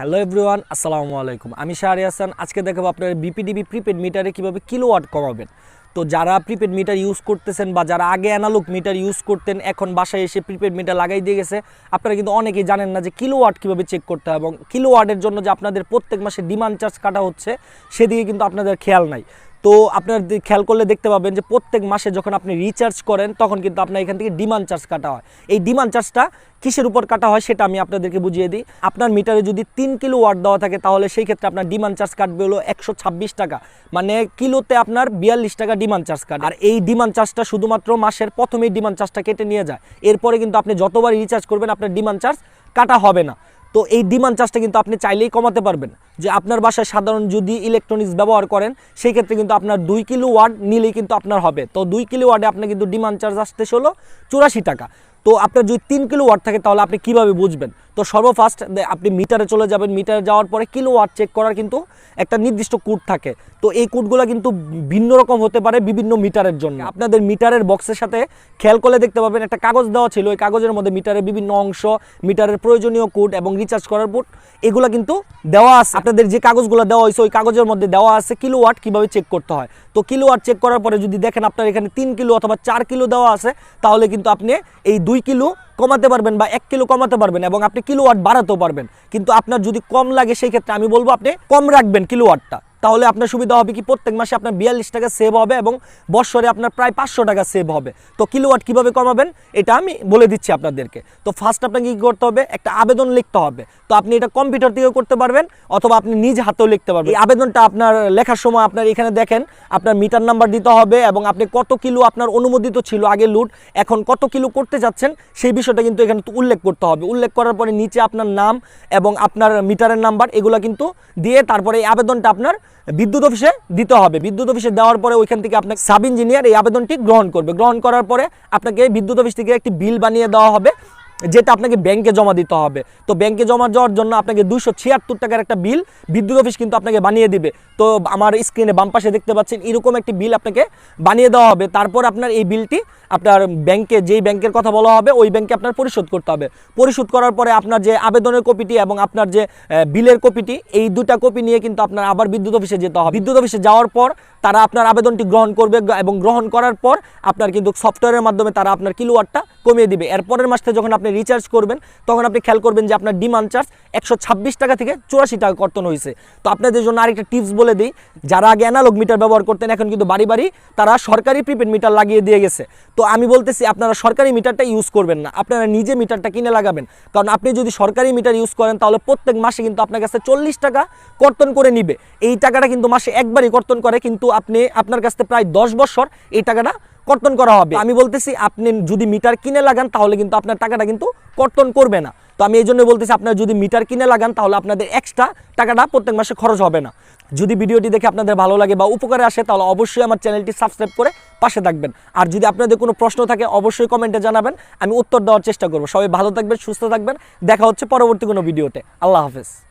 Hello everyone, আসসালামু আলাইকুম। আমি শাহরি হাসান। আজকে দেখাবো আপনার বিপিডিবি প্রিপেড মিটারে কীভাবে কিলোওয়াট কমাবেন। তো যারা প্রিপেড মিটার ইউজ করতেছেন বা যারা আগে অ্যানালগ মিটার ইউজ করতেন, এখন বাসায় এসে প্রিপেড মিটার লাগাই দিয়ে গেছে, আপনারা কিন্তু অনেকেই জানেন না যে কিলোওয়াট কীভাবে চেক করতে হয় এবং কিলোওয়াটের জন্য যে আপনাদের প্রত্যেক মাসে ডিমান্ড চার্জ কাটা হচ্ছে, সেদিকে কিন্তু আপনাদের খেয়াল নাই। তো আপনার খেয়াল করলে দেখতে পাবেন যে প্রত্যেক মাসে যখন আপনি রিচার্জ করেন, তখন কিন্তু আপনার এখান থেকে ডিমান্ড চার্জ কাটা হয়। এই ডিমান্ড চার্জটা কিসের উপর কাটা হয় সেটা আমি আপনাদেরকে বুঝিয়ে দিই। আপনার মিটারে যদি তিন কিলো ওয়াট দেওয়া থাকে, তাহলে সেই ক্ষেত্রে আপনার ডিমান্ড চার্জ কাটবে হলো একশো ছাব্বিশ টাকা। মানে কিলোতে আপনার বিয়াল্লিশ টাকা ডিমান্ড চার্জ কাটে। আর এই ডিমান্ড চার্জটা শুধুমাত্র মাসের প্রথমেই ডিমান্ড চার্জটা কেটে নিয়ে যায়। এরপরে কিন্তু আপনি যতবার রিচার্জ করবেন, আপনার ডিমান্ড চার্জ কাটা হবে না। তো এই ডিমান্ড চার্জটা কিন্তু আপনি চাইলেই কমাতে পারবেন। যে আপনার বাসায় সাধারণ যদি ইলেকট্রনিক্স ব্যবহার করেন, সেই ক্ষেত্রে কিন্তু আপনার দুই কিলো ওয়ার্ড নিলেই কিন্তু আপনার হবে। তো দুই কিলো ওয়ার্ডে আপনার কিন্তু ডিমান্ড চার্জ আসতে হলো চুরাশি টাকা। তো আপনার যদি তিন কিলো ওয়াট থাকে, তাহলে আপনি কীভাবে বুঝবেন? তো সর্বফার্স্ট আপনি মিটারে চলে যাবেন। মিটারে যাওয়ার পরে কিলো ওয়াট চেক করার কিন্তু একটা নির্দিষ্ট কোড থাকে। তো এই কোডগুলো কিন্তু ভিন্ন রকম হতে পারে বিভিন্ন মিটারের জন্য। আপনাদের মিটারের বক্সের সাথে খেয়াল করলে দেখতে পাবেন, একটা কাগজ দেওয়া ছিল। ওই কাগজের মধ্যে মিটারের বিভিন্ন অংশ মিটারের প্রয়োজনীয় কোড এবং রিচার্জ করার কোড এগুলো কিন্তু দেওয়া আছে। আপনাদের যে কাগজগুলো দেওয়া হয়েছে, ওই কাগজের মধ্যে দেওয়া আছে কিলো ওয়াট কীভাবে চেক করতে হয়। তো কিলো ওয়াট চেক করার পরে যদি দেখেন আপনার এখানে তিন কিলো অথবা চার কিলো দেওয়া আছে, তাহলে কিন্তু আপনি এই দুই কিলো কমাতে পারবেন বা এক কিলো কমাতে পারবেন এবং আপনি কিলোওয়াট বাড়াতেও পারবেন। কিন্তু আপনার যদি কম লাগে, সেই ক্ষেত্রে আমি বলব আপনি কম রাখবেন কিলোওয়াটটা। তাহলে আপনার সুবিধা হবে কি প্রত্যেক মাসে আপনার বিয়াল্লিশ টাকা সেভ হবে এবং বৎসরে আপনার প্রায় পাঁচশো টাকা সেভ হবে। তো কিলোওয়াট কীভাবে কমাবেন? এটা আমি বলে দিচ্ছি আপনাদেরকে। তো ফার্স্ট আপনাকে কী করতে হবে? একটা আবেদন লিখতে হবে। তো আপনি এটা কম্পিউটার থেকেও করতে পারবেন অথবা আপনি নিজ হাতেও লিখতে পারবেন। এই আবেদনটা আপনার লেখার সময় আপনার এখানে দেখেন, আপনার মিটার নাম্বার দিতে হবে এবং আপনি কত কিলো আপনার অনুমোদিত ছিল আগে লুট এখন কত কিলো করতে যাচ্ছেন সেই বিষয়টা কিন্তু এখানে উল্লেখ করতে হবে। উল্লেখ করার পরে নিচে আপনার নাম এবং আপনার মিটারের নাম্বার এগুলো কিন্তু দিয়ে তারপরে এই আবেদনটা আপনার বিদ্যুৎ অফিসে দিতে হবে। বিদ্যুৎ অফিসে দেওয়ার পরে ওইখান থেকে আপনাকে সাব ইঞ্জিনিয়ার এই আবেদনটি গ্রহণ করবে। গ্রহণ করার পরে আপনাকে বিদ্যুৎ অফিস থেকে একটি বিল বানিয়ে দেওয়া হবে। যেটা আপনাকে ব্যাংকে জমা দিতে হবে। তো ব্যাংকে জমা দেওয়ার জন্য আপনাকে দুশো ছিয়াত্তর টাকার একটা বিল বিদ্যুৎ অফিস কিন্তু আপনাকে বানিয়ে দিবে। তো আমার স্ক্রিনে বাম পাশে দেখতে পাচ্ছেন, এরকম একটি বিল আপনাকে বানিয়ে দেওয়া হবে। তারপর আপনার এই বিলটি আপনার ব্যাংকে যেই ব্যাংকের কথা বলা হবে, ওই ব্যাংকে আপনার পরিশোধ করতে হবে। পরিশোধ করার পরে আপনার যে আবেদনের কপিটি এবং আপনার যে বিলের কপিটি এই দুটা কপি নিয়ে কিন্তু আপনার আবার বিদ্যুৎ অফিসে যেতে হবে। বিদ্যুৎ অফিসে যাওয়ার পর তারা আপনার আবেদনটি গ্রহণ করবে এবং গ্রহণ করার পর আপনার কিন্তু সফটওয়্যারের মাধ্যমে তারা আপনার কিলোওয়াটটা কমিয়ে দিবে। এরপরের মাস যখন আপনি রিচার্জ করবেন, তখন আপনি খেয়াল করবেন যে আপনার ডিমান্ড চার্জ একশো ছাব্বিশ টাকা থেকে চুরাশি টাকা কর্তন হয়েছে তো আপনাদের জন্য আরেকটা টিপস বলে দিই, যারা আগে অ্যানালগ মিটার ব্যবহার করতেন, এখন কিন্তু বাড়ি বাড়ি তারা সরকারি প্রিপেড মিটার লাগিয়ে দিয়ে গেছে। তো আমি বলতেছি, আপনারা সরকারি মিটারটা ইউজ করবেন না, আপনারা নিজে মিটারটা কিনে লাগাবেন। কারণ আপনি যদি সরকারি মিটার ইউজ করেন, তাহলে প্রত্যেক মাসে কিন্তু আপনার কাছে চল্লিশ টাকা কর্তন করে নিবে। এই টাকাটা কিন্তু মাসে একবারই কর্তন করে, কিন্তু আপনি, আপনার কাছে প্রায় দশ বছর এই টাকাটা কর্তন করা হবে। আমি বলতেছি আপনি যদি মিটার কিনে লাগান তাহলে কিন্তু আপনার টাকাটা কিন্তু কর্তন করবে না। তো আমি এই জন্য বলতেছি আপনার যদি মিটার কিনে লাগান তাহলে আপনাদের এক্সট্রা টাকাটা প্রত্যেক মাসে খরচ হবে না। যদি ভিডিওটি দেখে আপনাদের ভালো লাগে বা উপকারে আসে তাহলে অবশ্যই আমার চ্যানেলটি সাবস্ক্রাইব করে পাশে থাকবেন। আর যদি আপনাদের কোনো প্রশ্ন থাকে অবশ্যই কমেন্টে জানাবেন। আমি উত্তর দেওয়ার চেষ্টা করব। সবাই ভালো থাকবেন সুস্থ থাকবেন। দেখা হচ্ছে পরবর্তী কোনো ভিডিওতে। আল্লাহ হাফেজ।